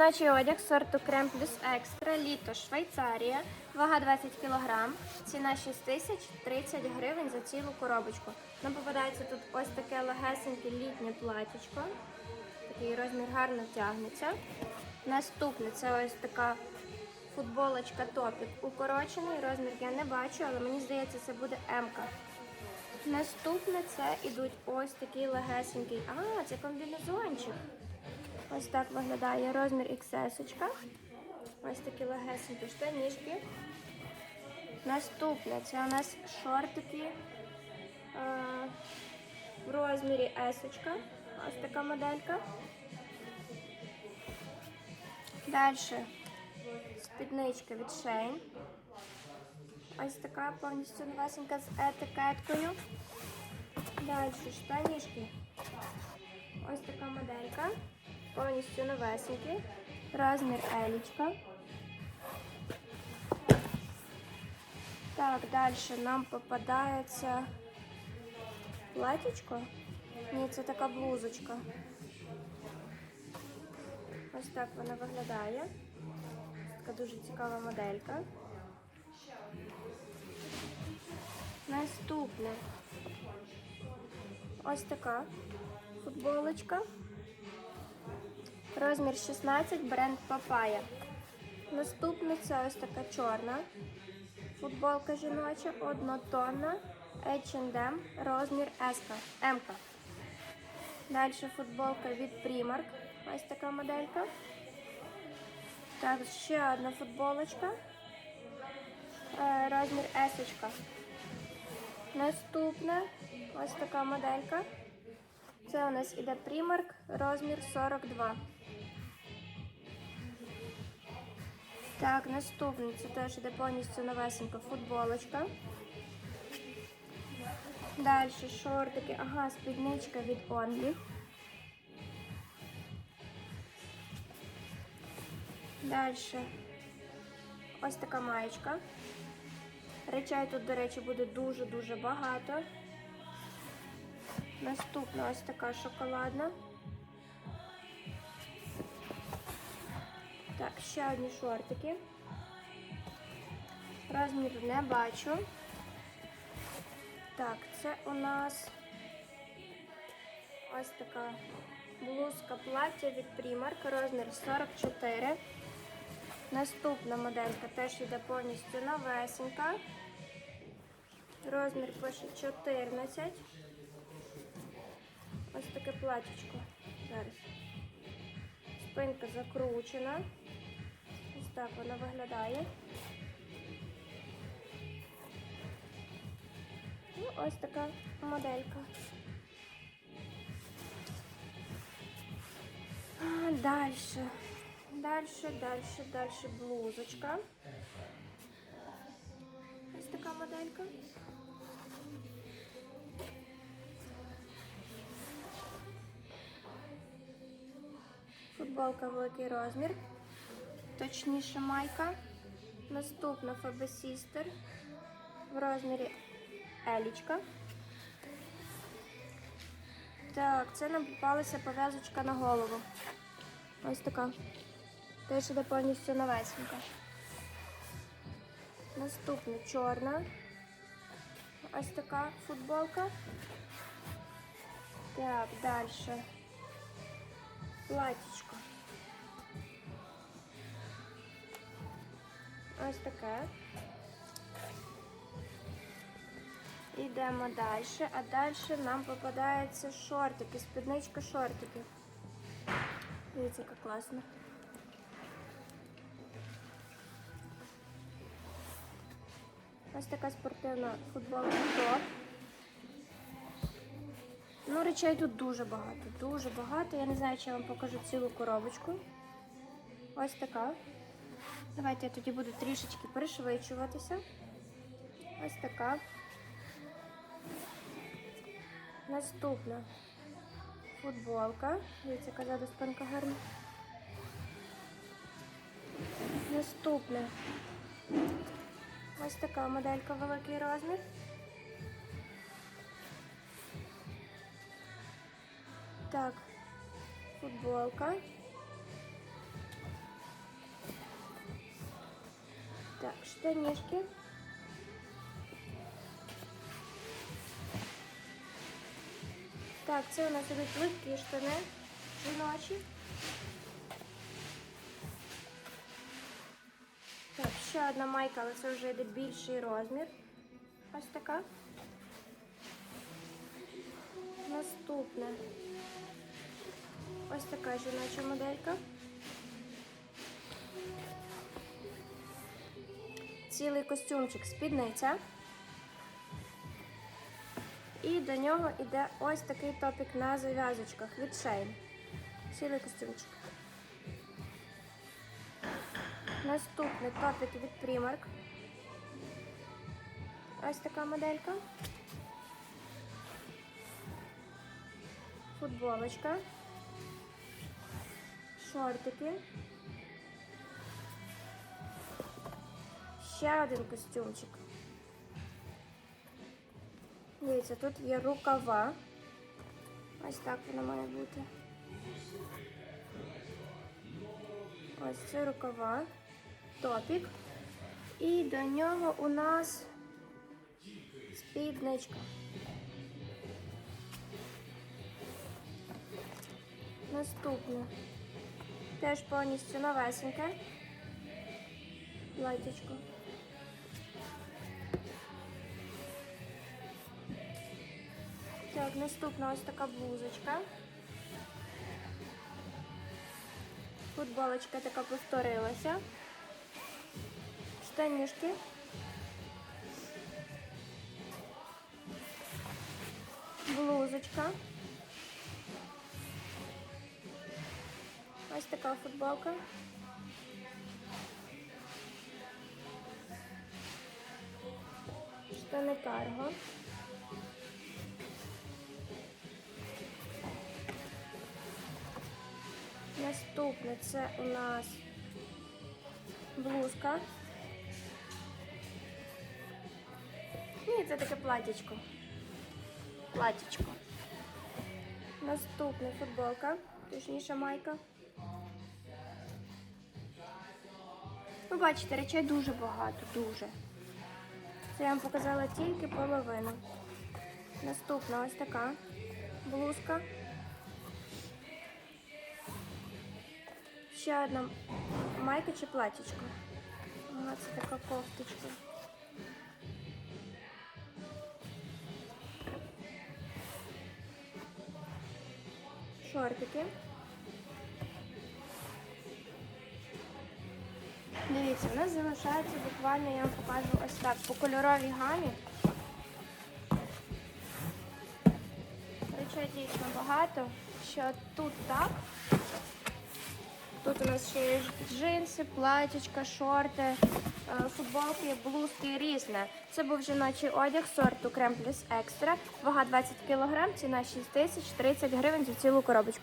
Жіночий одяг сорту Крем плюс екстра, літо Швейцарія, вага 20 кг, ціна 6 тисяч 30 гривень за цілу коробочку. Нам попадається тут ось таке легесеньке літнє платічко. Такий розмір гарно тягнеться. Наступне це ось така футболочка топік укорочений. Розмір я не бачу, але мені здається, це буде М-ка. Наступне це ідуть ось такий легесенький. А, це комбінезончик. Ось так виглядає розмір XS. Ось такі легесенькі штанішки. Наступне це у нас шортики е, в розмірі S. Ось така моделька. Далі спідничка від Shein. Ось така повністю новесенька з етикеткою. Далі штанішки. Ось така моделька. Повністю новесенькі. Розмір елічка. Так, далі нам попадається платічко. Ні, це така блузочка. Ось так вона виглядає. Така дуже цікава моделька. Наступне. Ось така футболочка. Розмір 16, бренд Papaya. Наступне це ось така чорна футболка жіноча, однотонна, H&M, розмір S, M. Далі футболка від Primark. Ось така моделька. Так, ще одна футболочка. Е, Розмір S. Наступне ось така моделька. Це у нас іде Primark, розмір 42. Так, наступне це теж іде повністю новесенька футболочка. Далі шортики. Ага, спідничка від Only. Далі ось така маєчка. Речей тут, до речі, буде дуже-дуже багато. Наступна ось така шоколадна. Так, ще одні шортики. Розмір не бачу. Так, це у нас ось така блузка плаття від Primark, розмір 44. Наступна моделька теж йде повністю новесенька. Розмір пише 14. Ось таке платічко. Зараз. Спинка закручена. Так вона виглядає. І ось така моделька. Далі. Далі, далі, далі блузочка. Ось така моделька. Футболка великий розмір. Точніше майка. Наступна Fabe Sister в розмірі Елічка. Так, це нам попалася пов'язочка на голову. Ось така. Теж іде повністю новесенька. Наступна чорна. Ось така футболка. Так, далі. Платічко. Ось таке. Йдемо далі, а далі нам попадаються шортики, спідничка шортики. Дивіться, яка класна. Ось така спортивна футболка топ. Ну, речей тут дуже багато, дуже багато. Я не знаю, чи я вам покажу цілу коробочку. Ось така. Давайте я тоді буду трішечки пришвидшуватися. Ось така. Наступна футболка. Дивіться, яка ззаду спинка гарна. Наступна. Ось така моделька великий розмір. Так, футболка. Так, штанішки. Так, це у нас ідуть легкі штани жіночі. Так, ще одна майка, але це вже йде більший розмір. Ось така. Наступне. Ось така жіноча моделька. Цілий костюмчик спідниця. І до нього йде ось такий топік на зав'язочках від Shein. Цілий костюмчик. Наступний топік від Primark. Ось така моделька. Футболочка. Шортики. Ще один костюмчик. Дивіться, тут є рукава. Ось так воно має бути. Ось це рукава, топік. І до нього у нас спідничка. Наступне. Теж повністю новесеньке. Платічко. Так, наступна ось така блузочка. Футболочка така повторилася. Штанішки. Блузочка. Ось така футболка. Штани карго. Наступне це у нас блузка. Ні, це таке платічко. Платічко. Наступне футболка, точніше майка. Ви бачите, речей дуже багато, дуже. Це я вам показала тільки половину. Наступна ось така блузка. Ще одна майка чи платічко. Ага, це така кофточка. Шортики. Дивіться, у нас залишається буквально, я вам покажу ось так, по кольоровій гамі. Речей дійсно багато. Що тут так. Тут у нас ще є джинси, платічка, шорти, е, футболки, блузки різне. Це був жіночий одяг сорту Крем Плюс Екстра. Вага 20 кг, ціна 6 тисяч 30 гривень за цілу коробочку.